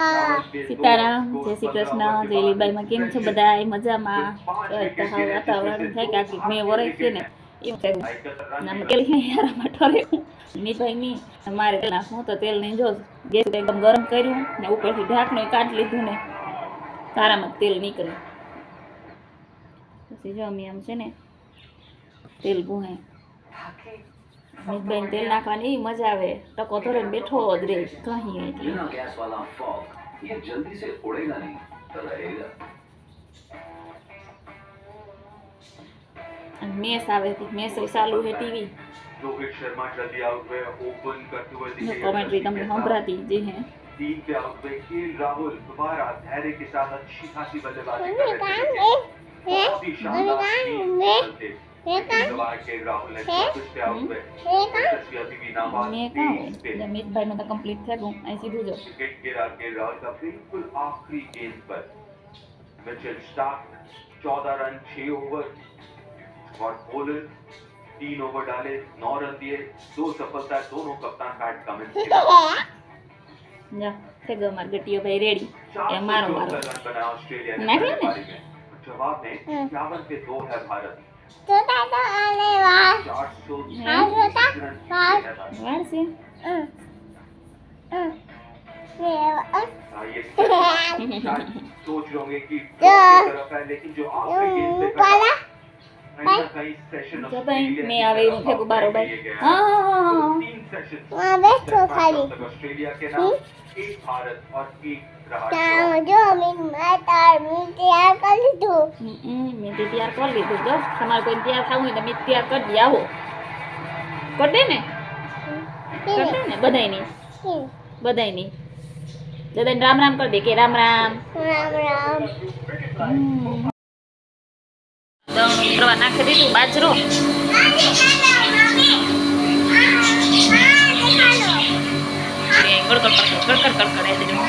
સીતારામ, જય શ્રી કૃષ્ણ, જય લીબાઈમાં કેમ છો બધા મજામાં? વાતાવરણ થાય કે મેં વરાઈ છે ને તેલ યારામાં મારે તેલ તો તેલ નહીં જો ગેસ એકદમ ગરમ કર્યું ને ઉપરથી ઢાંકણું કાઢ લીધું ને તારામાં તેલ નીકળે. પછી જો અમે આમ છે ને, તેલ ભૂહાય મીઠબાઈને તેલ નાખવાની એવી મજા આવે ટકો ધરે ને બેઠો જ રે કહી એટલે बिना गैस वाला फॉग ये जल्दी से उड़ेगा नहीं रहेगा અને મેસ આવે છે મેસ એ ચાલુ છે ટીવી रोहित शर्मा जल्दी आउट हुए ओपन करते हुए दिखे કોમેન્ટ્રી તમને સંભળાતી જે હે तीन पे आउट हुए के राहुल दोबारा धैर्य के साथ अच्छी खासी बल्लेबाजी कर रहे थे बहुत ही शानदार हम्म। मतलब कंप्लीट थे ऐसी भेजो क्रिकेट के राहुल का बिल्कुल आखिरी गेंद पर मिचेल स्टार्क चौदह रन छह ओवर और तीन ओवर डाले नौ रन दिए दो सफलता दोनों कप्तान बैट कमेंट जा ते गो मार गटियो भाई रेडी ये मारो मारो। नहीं जवाब में 51 पे 2 है भारत। चार सौ हाँ, रन जीते है भारत। વાર છે हाँ, ये शायद सोच रहे होंगे कि draw की तरफ है लेकिन जो आखिरी गेंद पे खड़ा, कहीं ना कहीं सेशन જો ભાઈ મેં આવે એવું ફેંકું બારોબાર गया હા હા હા હા तीन सेशन वहाँ बैठो खाली तक ऑस्ट्रेलिया के नाम एक भारत और एक रहा ત્યાં જો મીન માતા મીન તૈયાર કરી લીધું હમ, હમ, મેં તે તૈયાર કરી લીધું તો તમારે કોઈ તૈયાર થવું હોય તો મેં તૈયાર કરી દે આવો કરી દે ને કરી દે ને બધાયની બધાયની બધાને રામ રામ કરી દે કે રામ રામ રામ રામ કરવા નાખી દીધું બાજરો કડકડ કડકડ કડકડ કડકડ એ દીધું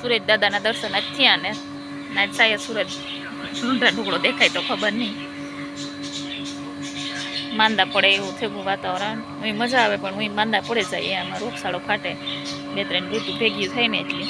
સુરેશ દાદાના દર્શન જ થયા ને ના સાયા સુરજ ઢૂંઢા ઢુકડો દેખાય તો ખબર નહીં. માંદા પડે એવું થયું વાતાવરણ. હું મજા આવે પણ હું માંદા પડે જાય આમાં રોગસાળો ફાટે બે ત્રણ ઋતુ ભેગી થાય ને એટલે.